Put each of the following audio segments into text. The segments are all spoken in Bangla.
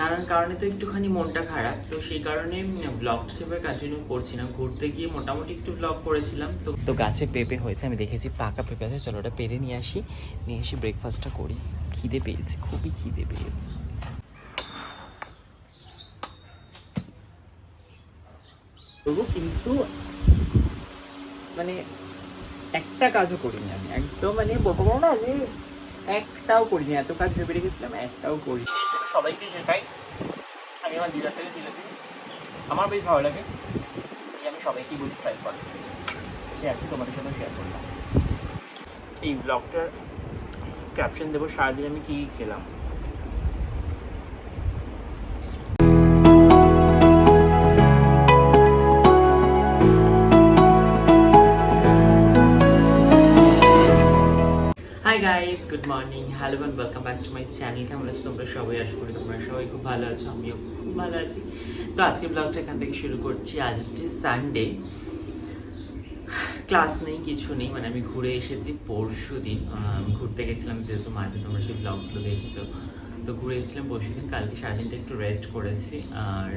নানান কারণে তো একটুখানি মনটা খারাপ, তো সেই কারণে ব্লগটা সেভাবে কন্টিনিউ করছি না। ঘুরতে গিয়ে মোটামুটি একটু ব্লগ করেছিলাম, তো তো গাছে পেঁপে হয়েছে, আমি দেখেছি পাকা পেঁপে আছে, চলো ওটা পেরে নিয়ে আসি, নিয়ে এসে ব্রেকফাস্টটা করি। খিদে পেয়েছে, খুবই খিদে পেয়েছে। কিন্তু মানে একটা কাজও করিনি আমি, একদম মানে বলব না যে একটাও করিনি, এত কাজ ভেবে রেখেছিলাম, একটাও করি সবাইকে শেখাই। আমি আমার দিদার থেকে শিখেছি। আমার বেশ ভালো লাগে এই আমি সবাইকে বলি ট্রাই করি এই আজকে তোমাদের সাথে শেয়ার করলাম। এই ব্লগটার ক্যাপশন দেবো, সারাদিন আমি কী কী খেলাম? Guys good morning hello and welcome back to my channel কেমন আছো তোমরা সবাই? আশা করি তোমরা সবাই খুব ভালো আছো, আমিও খুব ভালো আছি। তো আজকে ব্লগটা এখান থেকে শুরু করছি। আজ হচ্ছে সানডে ক্লাস নেই, কিছু নেই মানে আমি ঘুরে এসেছি পরশু দিন। ঘুরতে গেছিলাম, যেহেতু মাঝে তোমরা সেই ব্লগগুলো দেখেছ। তো ঘুরে এসেছিলাম পরশু দিন, কালকে সারাদিনটা একটু রেস্ট করেছি। আর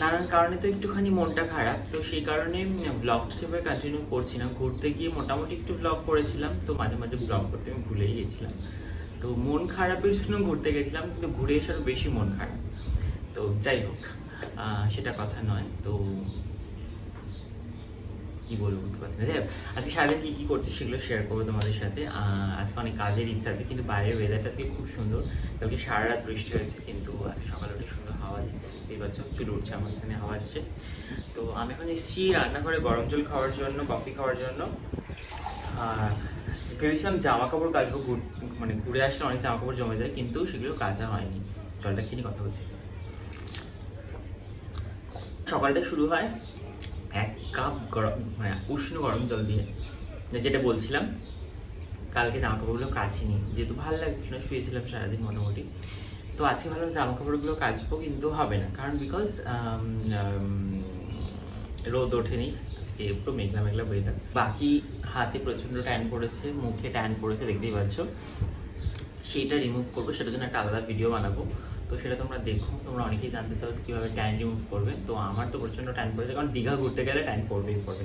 নানান কারণে তো একটুখানি মনটা খারাপ তো সেই কারণে ব্লগটা সেভাবে কন্টিনিউ করছি না। ঘুরতে গিয়ে মোটামুটি একটু ব্লগ করেছিলাম তো মাঝে মাঝে ব্লগ করতে আমি ভুলেই গেছিলাম। তো মন খারাপের জন্য ঘুরতে গেছিলাম কিন্তু ঘুরে এসে আরও বেশি মন খারাপ। তো যাই হোক সেটা কথা নয় তো কি বলব বুঝতে পারছি না। যাই হোক, আজকে সারাদিন কী কী করছি সেগুলো শেয়ার করব তোমাদের সাথে। আজকে অনেক কাজের ইচ্ছা আছে কিন্তু বাইরের ওয়েদারটা আজকে খুব সুন্দর। কালকে সারা রাত বৃষ্টি হয়েছে কিন্তু আজকে সকালে উঠে হাওয়া দিচ্ছে এই বছর উঠছে, আমার এখানে হাওয়া আসছে তো আমি এখন এসেছি রান্নাঘরে গরম জল খাওয়ার জন্য, কফি খাওয়ার জন্য। ভেবেছিলাম জামা কাপড় কাচবো মানে ঘুরে আসলে অনেক জামা কাপড় জমে যায়, কিন্তু সেগুলো কাচা হয়নি। জলটা খেয়ে কথা বলছি সকালটা শুরু হয় এক কাপ গরম মানে উষ্ণ গরম জল দিয়ে। যেটা বলছিলাম, কালকে জামা কাপড়গুলো কাচিনি। যেহেতু ভালো লাগছিল না, শুয়েছিলাম সারাদিন মোটামুটি। তো আজকে ভাবলাম জামা কাপড়গুলো কাচবো কিন্তু হবে না। কারণ বিকজ রোদ ওঠেনি, আজকে একটু মেঘলা মেঘলা ওয়েদার বাকি হাতে প্রচণ্ড ট্যান পড়েছে, মুখে ট্যান পড়েছে, দেখতেই পাচ্ছ। সেইটা রিমুভ করব, সেটার জন্য একটা আলাদা ভিডিও বানাবো। তো সেটা তোমরা দেখো, তোমরা অনেকেই জানতে চাও কীভাবে ট্যান রিমুভ করবে। তো আমার তো প্রচণ্ড ট্যান পড়েছে, কারণ দীঘা ঘুরতে গেলে ট্যান পড়বেই পড়বে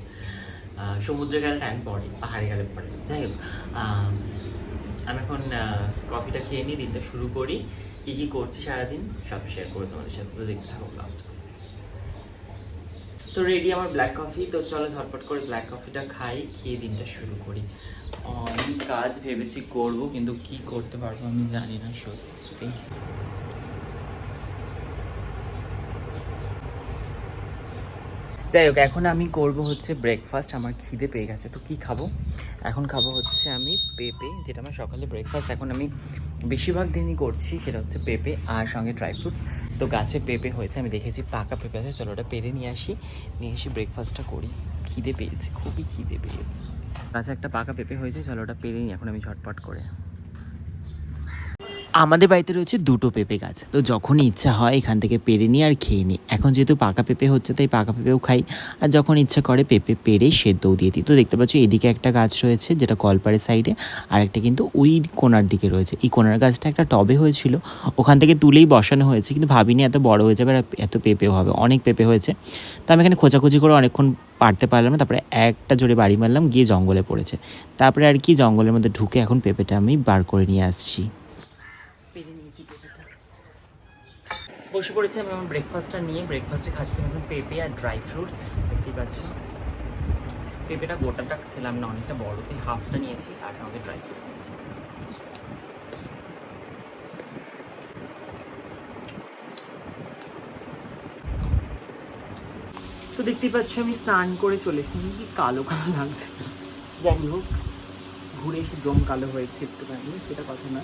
সমুদ্রে গেলে ট্যান পড়ে, পাহাড়ে গেলে পড়ে। যাই হোক আমি এখন কফিটা খেয়ে নিই, দিনটা শুরু করি। কী কি করছি সারাদিন? সব শেয়ার করে তোমাদের সাথে। তো দেখতে থাকো তো রেডি আমার ব্ল্যাক কফি তো চলো ঝটপট করে ব্ল্যাক কফিটা খাই, খেয়ে দিনটা শুরু করি। অনেক কাজ ভেবেছি করব, কিন্তু কি করতে পারব আমি জানি না, সত্যি। যাই হোক, এখন আমি করব হচ্ছে ব্রেকফাস্ট আমার খিদে পেয়ে গেছে। তো কি খাব? এখন খাব হচ্ছে আমি পেঁপে, যেটা আমার সকালে ব্রেকফাস্ট এখন আমি বেশিরভাগ দিনই করছি, সেটা হচ্ছে পেঁপে আর সঙ্গে ড্রাই ফ্রুটস তো গাছে পেঁপে হয়েছে, আমি দেখেছি পাকা পেঁপে আছে। চলো ওটা পেরে নিয়ে আসি, নিয়ে এসে ব্রেকফাস্টটা করি। খিদে পেয়েছে, খুবই খিদে পেয়েছে। গাছে একটা পাকা পেঁপে হয়েছে, চলো ওটা পেরে নিই, এখন আমি ঝটপট করে। আমাদের বাড়িতে রয়েছে দুটো পেঁপে গাছ। তো যখনই ইচ্ছা হয় এখান থেকে পেরে নিই আর খেয়ে নিই। এখন যেহেতু পাকা পেঁপে হচ্ছে, তাই পাকা পেঁপেও খাই। আর যখন ইচ্ছা করে পেঁপে পেরে সেদ্ধও দিয়ে দিই। তো দেখতে পাচ্ছ এদিকে একটা গাছ রয়েছে, যেটা কলপাড়ের সাইডে। আর একটা কিন্তু ওই কোনার দিকে রয়েছে। এই কোনার গাছটা একটা টবে হয়েছিল। ওখান থেকে তুলেই বসানো হয়েছে, কিন্তু ভাবিনি এত বড় হয়ে যাবে আর এত পেঁপেও হবে। অনেক পেঁপে হয়েছে। তো আমি এখানে খোঁচাখুচি করে অনেকক্ষণ পারতে পারলাম না। তারপরে একটা জোরে বাড়ি মারলাম, গিয়ে জঙ্গলে পড়েছে। তারপরে আর কি জঙ্গলের মধ্যে ঢুকে এখন পেঁপেটা আমি বার করে নিয়ে আসছি পেরে নিয়েছি পেঁপেটা বসে পড়েছি আমি আমার ব্রেকফাস্টটা নিয়ে। ব্রেকফাস্টে খাচ্ছি এখন পেঁপে আর ড্রাই ফ্রুটস দেখতেই পাচ্ছ। পেঁপেটা গোটাটা খেলাম না, অনেকটা বড়। তাই হাফটা নিয়েছি আর সঙ্গে ড্রাই ফ্রুটস নিয়েছি। তো দেখতেই পাচ্ছ আমি স্নান করে চলেছি কি কালো কালো লাগছে। যাই হোক, ঘুরে এসে জম কালো হয়েছে একটুখানি, সেটা কথা না।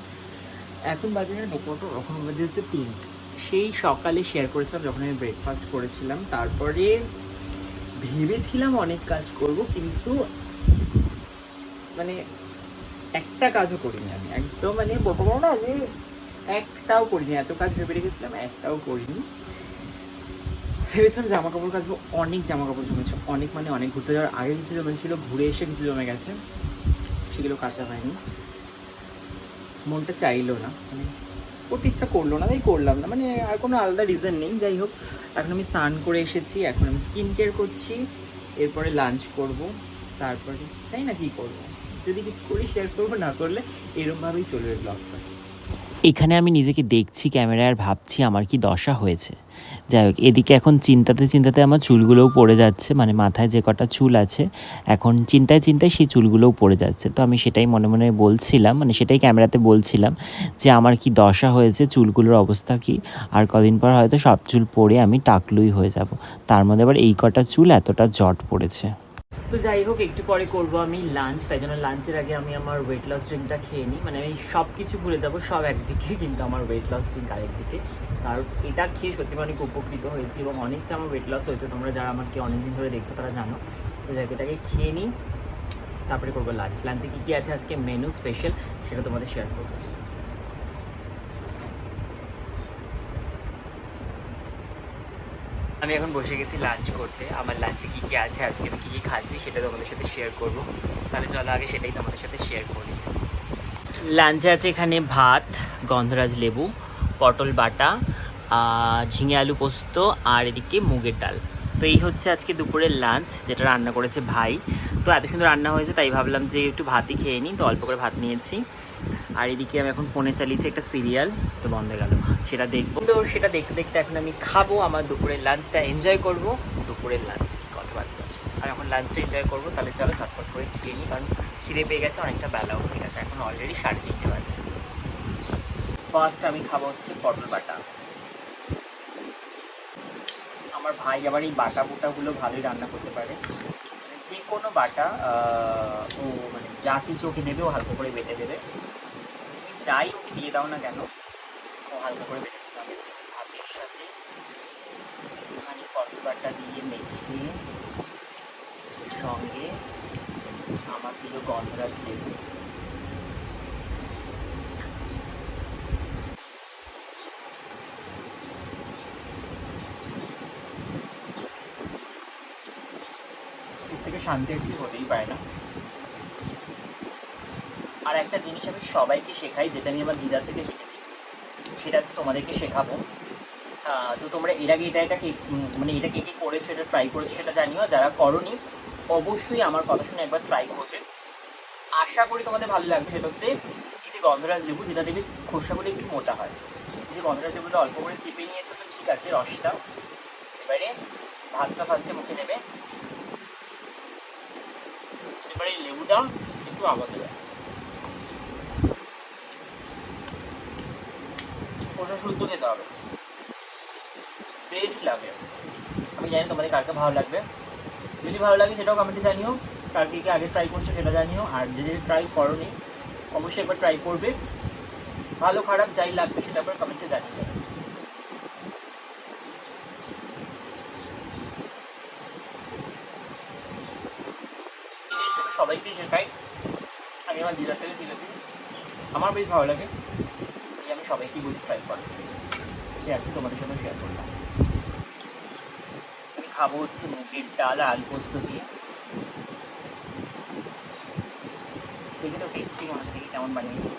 এখন বাজে না দুপুরটা ওরকম বাজে হচ্ছে তিনটে। সেই সকালে শেয়ার করেছিলাম, যখন আমি ব্রেকফাস্ট করেছিলাম। তারপরে ভেবেছিলাম অনেক কাজ করব, কিন্তু মানে একটা কাজও করিনি আমি। একদম মানে বলব না যে একটাও করিনি। এত কাজ ভেবে রেখেছিলাম, একটাও করিনি। ভেবেছিলাম জামা কাপড় কাচবো, অনেক জামা কাপড় জমেছে। অনেক মানে অনেক ঘুরতে যাওয়ার আগে কিছু জমেছিল, ঘুরে এসে কিছু জমে গেছে। সেগুলো কাঁচা হয়নি। মনটা চাইলো না। মানে করতে ইচ্ছা করল না, তাই করলাম না। মানে আর কোনো আলাদা রিজন নেই। যাই হোক, এখন আমি স্নান করে এসেছি, এখন আমি স্কিন কেয়ার করছি, এরপরে লাঞ্চ করব, তারপরে, তাই না, কী করব? যদি কিছু করি শেয়ার করব, না করলে এরকমভাবেই চলবে ব্লগটা এখানে আমি নিজেকে দেখছি ক্যামেরায় আর ভাবছি আমার কি দশা হয়েছে। যাই হোক, এদিকে এখন চিন্তাতে চিন্তাতে আমার চুলগুলোও পড়ে যাচ্ছে মানে মাথায় যে কটা চুল আছে, এখন চিন্তায় চিন্তায় সেই চুলগুলোও পড়ে যাচ্ছে। তো আমি সেটাই মনে মনে বলছিলাম মানে সেটাই ক্যামেরাতে বলছিলাম যে আমার কি দশা হয়েছে, চুলগুলোর অবস্থা কি, আর কদিন পর হয়তো সব চুল পড়ে আমি টাকলুই হয়ে যাব। তার মধ্যে আবার এই কটা চুল এতটা জট পড়েছে। তো যাই হোক, একটু পরে করব আমি লাঞ্চ তাই জন্য লাঞ্চের আগে আমি আমার ওয়েট লস ড্রিঙ্কটা খেয়ে নিই। মানে আমি সব কিছু ভুলে যাব, সব একদিকে, কিন্তু আমার ওয়েট লস ড্রিঙ্ক আরেকদিকে কারণ এটা খেয়ে সত্যি অনেক উপকৃত হয়েছি এবং অনেকটা আমার ওয়েট লস হয়েছে। তোমরা যারা আমাকে অনেকদিন ধরে দেখছ, তারা জানো। তো যাই এটাকে খেয়ে নিই, তারপরে করব লাঞ্চ লাঞ্চে কী কী আছে আজকে? মেনু স্পেশাল সেটা তোমাদের শেয়ার করব। আমি এখন বসে গেছি লাঞ্চ করতে। আমার লাঞ্চে কী কী আছে, আজকে আমি কী কী খাচ্ছি সেটা তোমাদের সাথে শেয়ার করব। তাহলে চলো আগে সেটাই তোমাদের সাথে শেয়ার করি। লাঞ্চে আছে এখানে ভাত, গন্ধরাজ লেবু, পটল বাটা ঝিঙে আলু পোস্ত আর এদিকে মুগের ডাল। তো এই হচ্ছে আজকে দুপুরের লাঞ্চ যেটা রান্না করেছে ভাই। তো এত সুন্দর রান্না হয়েছে, তাই ভাবলাম যে একটু ভাতই খেয়ে নিই, তো অল্প করে ভাত নিয়েছি। আর এদিকে আমি এখন ফোনে চালিয়েছি একটা সিরিয়াল, তো বন্ধ গেল। সেটা দেখব। তো সেটা দেখতে দেখতে এখন আমি খাব, আমার দুপুরের লাঞ্চটা এনজয় করব। দুপুরের লাঞ্চ কথাবার্তা? আর এখন লাঞ্চটা এনজয় করব, তাহলে চলো ঝটপট করে খেয়ে নিই কারণ খিদে পেয়ে গেছে, অনেকটা বেলাও হয়ে গেছে। এখন অলরেডি সাড়ে তিনটে বাজে। ফার্স্ট আমি খাব হচ্ছে পটল বাটা। আমার ভাই আবার এই বাটা বুটাগুলো ভালোই রান্না করতে পারে। মানে যে কোনো বাটা ও মানে যা কিছু ওকে দেবে, ও হালকা করে বেটে দেবে। যাই দিয়ে দাও না কেন? হালকা করে বেটে দিতে হবে। ভাতের সাথে একটুখানি বাটা দিয়ে মেখে সঙ্গে আমার প্রিয় গন্ধরাজ লেবু থেকে শান্তি একটু হতেই পারে না। আর একটা জিনিস আমি সবাইকে শেখাই, যেটা আমি আমার দিদার থেকে শিখেছি, সেটা তোমাদেরকে শেখাবো। তো তোমরা এর আগে এটা এটা কে মানে এটা কে কে করেছ, এটা ট্রাই করেছ সেটা জানিও, যারা করনি, অবশ্যই আমার কথা শুনে একবার ট্রাই করবে। আশা করি তোমাদের ভালো লাগবে, সেটা হচ্ছে এই যে গন্ধরাজ লেবু, যেটা দেখবে খোসাগুলো একটু মোটা হয়। এই যে গন্ধরাজ লেবুটা অল্প করে চিপে নিয়েছো, তো ঠিক আছে, রসটা। এবারে ভাতটা ফার্স্টে মুখে নেবে। এবারে লেবুটা একটু আগা দেবে খোসা শুদ্ধ খেতে হবে। বেশ লাগে। আমি জানি তোমাদের কারকে ভালো লাগবে। যদি ভালো লাগে সেটাও কমেন্টে জানিও। কার কে আগে ট্রাই করছ সেটা জানিও। আর যদি ট্রাই করনি, অবশ্যই একবার ট্রাই করবে। ভালো, খারাপ যাই লাগবে সেটা আবার কমেন্টে জানিয়ে দেবে সবাইকে শেখাই। আমি আমার দিদার থেকে শিখেছি। আমার বেশ ভালো লাগে। আমি সবাইকে বলি ট্রাই করার এই আজকে তোমাদের সাথে শেয়ার করলাম। আমি খাব হচ্ছে মুগের ডাল আর আলু পোস্ত দিয়ে। দেখে তো টেস্টি মনে দেখি কেমন বানিয়েছি।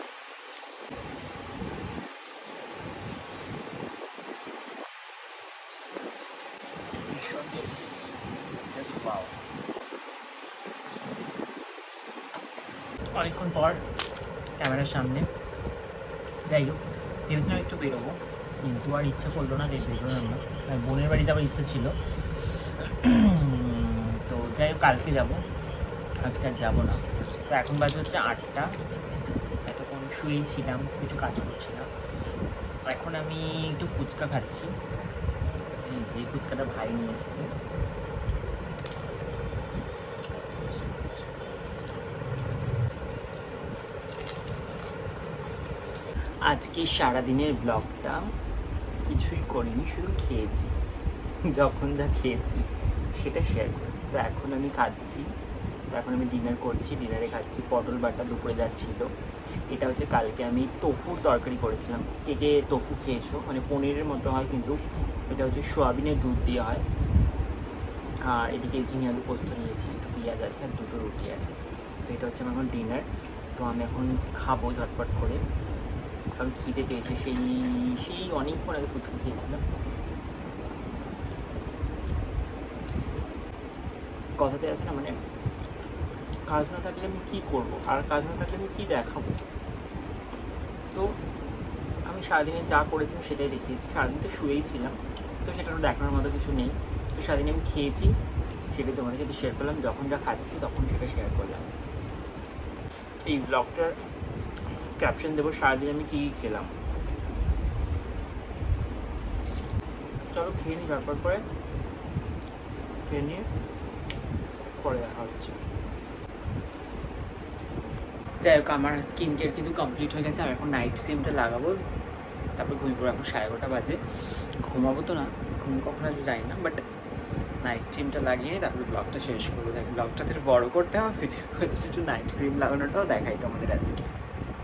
অনেকক্ষণ পর ক্যামেরার সামনে যাই হোক ভেবেছিলাম একটু বেরোবো, কিন্তু আর ইচ্ছা করল না দেশ বেরোলাম না বোনের বাড়ি যাওয়ার ইচ্ছা ছিল। তো যাই হোক, কালকে যাব। আজকে আর যাব না। তো এখন বাজে হচ্ছে আটটা। এতক্ষণ শুয়েই ছিলাম, কিছু কাজ করছিলাম। এখন আমি একটু ফুচকা খাচ্ছি। এই ফুচকাটা ভাই নিয়ে এসছে। আজকে সারাদিনের ব্লগটা কিছুই করিনি, শুধু খেয়েছি। যখন যা খেয়েছি, সেটা শেয়ার করেছি। তো এখন আমি খাচ্ছি, তো এখন আমি ডিনার করছি ডিনারে খাচ্ছি, পটল বাটা দুপুরে যা ছিল। এটা হচ্ছে কালকে আমি তোফুর তরকারি করেছিলাম। কে কে তোফু খেয়েছো? মানে পনিরের মতো হয়, কিন্তু এটা হচ্ছে সোয়াবিনের দুধ দিয়ে হয়। আর এদিকে ঝিঙে আলু পোস্ত নিয়েছি, একটু পেঁয়াজ আছে আর দুটো রুটি আছে। তো এটা হচ্ছে আমার এখন ডিনার তো আমি এখন খাব ঝটপট করে। কারণ খিদে পেয়েছে, সেই সেই অনেকক্ষণ আগে ফুচকা খেয়েছিলাম। কথাতে আছে না মানে কাজ না থাকলে আমি কী করব? আর কাজ না থাকলে আমি কী দেখাবো? তো আমি সারাদিনে যা করেছিলাম সেটাই দেখিয়েছি। সারাদিন তো শুয়েই ছিলাম, তো সেটা দেখানোর মতো কিছু নেই। তো সারাদিন আমি খেয়েছি, সেটা তোমাদের সাথে শেয়ার করলাম। যখন যা খাচ্ছি তখন সেটা শেয়ার করলাম। এই ব্লগটার ক্যাপশন দেবো, সারাদিন আমি কী খেলাম? চলো খেয়ে নিই তারপর পরে। খেয়ে নিয়ে পরে দেখা হচ্ছে। যাই হোক, আমার স্কিন কেয়ার কিন্তু কমপ্লিট হয়ে গেছে আমি এখন নাইট ক্রিমটা লাগাবো। তারপর ঘুমিয়ে পড়ব, এখন সাড়ে এগারোটা বাজে। ঘুমাবো তো না, ঘুম কখন আসবে জানি না বাট নাইট ক্রিমটা লাগিয়ে তারপরে ব্লগটা শেষ করব। ব্লগটা তো বড় করতে হবে, একটু নাইট ক্রিম লাগানোটাও দেখাই তোমাদের আজকে।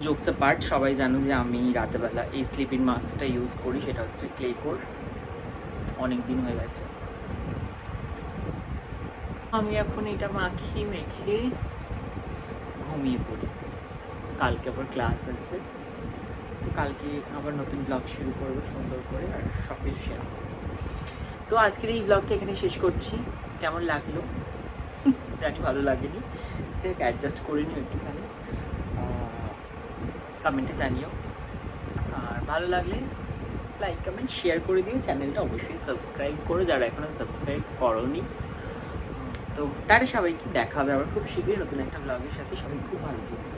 জোকস পার্ট সবাই জানো যে আমি রাতেবেলা এই স্লিপিং মাস্কটা ইউজ করি, সেটা হচ্ছে ক্লেকোর অনেক দিন হয়ে গেছে। আমি এখন এটা মাখি মেখে ঘুমিয়ে পড়ি। কালকে আবার ক্লাস আছে। তো কালকে আবার নতুন ব্লগ শুরু করব সুন্দর করে আর সব কিছু শেয়ার করব। তো আজকের এই ব্লগটা এখানে শেষ করছি। কেমন লাগল? জানি ভালো লাগেনি। ঠিক অ্যাডজাস্ট করে নিও একটুখানি। কমেন্টে জানিও। আর ভালো লাগলে লাইক কমেন্ট শেয়ার করে দিও। চ্যানেলটা অবশ্যই সাবস্ক্রাইব করো। যারা এখনও সাবস্ক্রাইব করোনি, তো টাটা সবাইকে। দেখা হবে আবার খুব শীঘ্রই নতুন একটা ব্লগের সাথে। সবাই খুব ভালো থাকবে